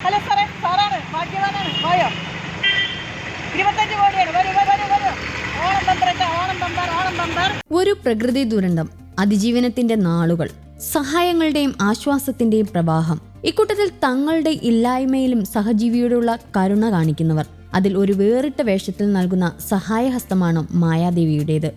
Hello സാറേ സാറാണ് ഭാഗ്യവാനാണ് പോയോ? ഇരുപത്തഞ്ച് കോടിയാണ് വരൂ വരൂ വരൂ ഓണം ഓണം ഓണം ഒരു പ്രകൃതി ദുരന്തം അതിജീവനത്തിന്റെ നാളുകൾ സഹായങ്ങളുടെയും ആശ്വാസത്തിന്റെയും പ്രവാഹം ഇക്കൂട്ടത്തിൽ തങ്ങളുടെ ഇല്ലായ്മയിലും സഹജീവിയോടുള്ള കരുണ കാണിക്കുന്നവർ അതിൽ ഒരു വേറിട്ട വേഷത്തിൽ നൽകുന്ന സഹായഹസ്തമാണ് മായാദേവിയുടേത്.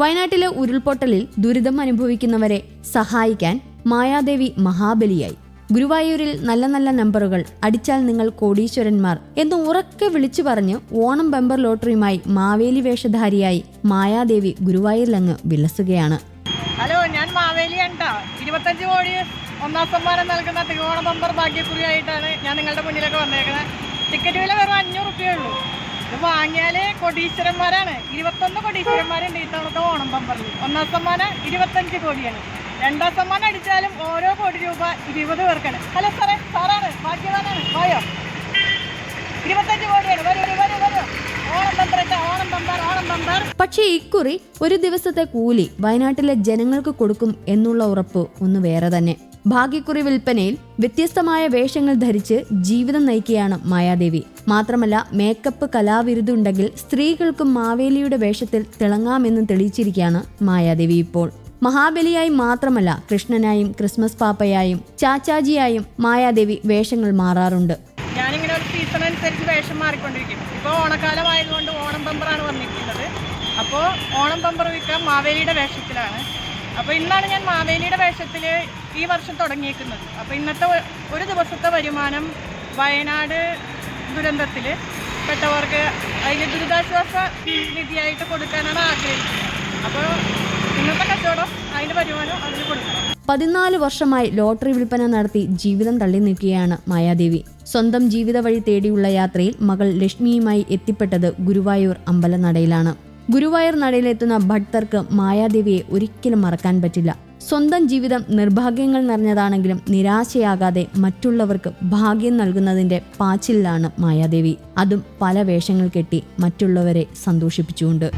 വയനാട്ടിലെ ഉരുൾപൊട്ടലിൽ ദുരിതം അനുഭവിക്കുന്നവരെ സഹായിക്കാൻ മായാദേവി മഹാബലിയായി. ഗുരുവായൂരിൽ നല്ല നല്ല നമ്പറുകൾ അടിച്ചാൽ നിങ്ങൾ കോടീശ്വരന്മാർ എന്ന് ഉറക്കെ വിളിച്ചു പറഞ്ഞ് ഓണം ബമ്പർ ലോട്ടറിയുമായി മാവേലി വേഷധാരിയായി മായാദേവി ഗുരുവായൂരിലങ്ങ് വിലസുകയാണ്. ഹലോ ഞാൻ മാവേലി കണ്ടാ ഇരുപത്തഞ്ച് കോടി ഒന്നാം സമ്മാനം നൽകുന്ന തിരുവോണ ബമ്പർ ഭാഗ്യക്കുറിയായിട്ടാണ് ഞാൻ നിങ്ങളുടെ മുന്നിലൊക്കെ വന്നേക്കുന്നത് ടിക്കറ്റ് വില വെറും അഞ്ഞൂറ് ഉള്ളൂ. വാങ്ങിയാൽ കൊടീശ്വരന്മാരാണ്. ഇരുപത്തൊന്ന് കൊടീശ്വരന്മാരുണ്ട് ഇത്തവണത്തെ ഓണം പമ്പറിൽ ഒന്നാം സമ്മാനം ഇരുപത്തഞ്ച് കോടിയാണ്. രണ്ടാം സമ്മാനം അടിച്ചാലും ഓരോ കോടി രൂപ ഇരുപത് പേർക്കാണ്. ഹലോ സാറേ സാറാണ് ഭാഗ്യവാനാണ്. പോയോ ഇരുപത്തഞ്ച് കോടിയാണ് വരൂ വരൂ വരൂ വരൂ ഓണം ബമ്പറട്ട ഓണം ബമ്പർ ഓണം ബമ്പർ പക്ഷേ ഇക്കുറി ഒരു ദിവസത്തെ കൂലി വയനാട്ടിലെ ജനങ്ങൾക്ക് കൊടുക്കും എന്നുള്ള ഉറപ്പ് ഒന്ന് വേറെ തന്നെ. ഭാഗ്യക്കുറി വിൽപ്പനയിൽ വ്യത്യസ്തമായ വേഷങ്ങൾ ധരിച്ച് ജീവിതം നയിക്കുകയാണ് മായാദേവി. മാത്രമല്ല മേക്കപ്പ് കലാവിരുതുണ്ടെങ്കിൽ സ്ത്രീകൾക്കും മാവേലിയുടെ വേഷത്തിൽ തിളങ്ങാമെന്ന് തെളിയിച്ചിരിക്കുകയാണ് മായാദേവി ഇപ്പോൾ. മഹാബലിയായി മാത്രമല്ല കൃഷ്ണനായും ക്രിസ്മസ് പാപ്പയായും ചാച്ചാജിയായും മായാദേവി വേഷങ്ങൾ മാറാറുണ്ട്. സീസൺ അനുസരിച്ച് വേഷം മാറിക്കൊണ്ടിരിക്കും. ഇപ്പോൾ ഓണക്കാലം ആയതുകൊണ്ട് ഓണം ബമ്പറാണ് വന്നിരിക്കുന്നത്. അപ്പോൾ ഓണം ബമ്പർ വിൽക്കാൻ മാവേലിയുടെ വേഷത്തിലാണ്. അപ്പോൾ ഇന്നാണ് ഞാൻ മാവേലിയുടെ വേഷത്തിൽ ഈ വർഷം തുടങ്ങിയേക്കുന്നത്. അപ്പോൾ ഇന്നത്തെ ഒരു ദിവസത്തെ വരുമാനം വയനാട് ദുരന്തത്തിൽ പെട്ടവർക്ക് അതിന് ദുരിതാശ്വാസ നിധിയായിട്ട് കൊടുക്കാനാണ് ആഗ്രഹിക്കുന്നത്. അപ്പോൾ ഇന്നത്തെ കച്ചവടം അതിന്റെ വരുമാനം അതിന് കൊടുക്കണം. പതിനാല് വർഷമായി ലോട്ടറി വിൽപ്പന നടത്തി ജീവിതം തള്ളി നിൽക്കുകയാണ് മായാദേവി. സ്വന്തം ജീവിത വഴി തേടിയുള്ള യാത്രയിൽ മകൾ ലക്ഷ്മിയുമായി എത്തിപ്പെട്ടത് ഗുരുവായൂർ അമ്പലനടയിലാണ്. ഗുരുവായൂർ നടയിലെത്തുന്ന ഭക്തർക്ക് മായാദേവിയെ ഒരിക്കലും മറക്കാൻ പറ്റില്ല. സ്വന്തം ജീവിതം നിർഭാഗ്യങ്ങൾ നിറഞ്ഞതാണെങ്കിലും നിരാശയാകാതെ മറ്റുള്ളവർക്ക് ഭാഗ്യം നൽകുന്നതിന്റെ പാച്ചിലാണ് മായാദേവി. അതും പല വേഷങ്ങൾ കെട്ടി മറ്റുള്ളവരെ സന്തോഷിപ്പിച്ചുകൊണ്ട്.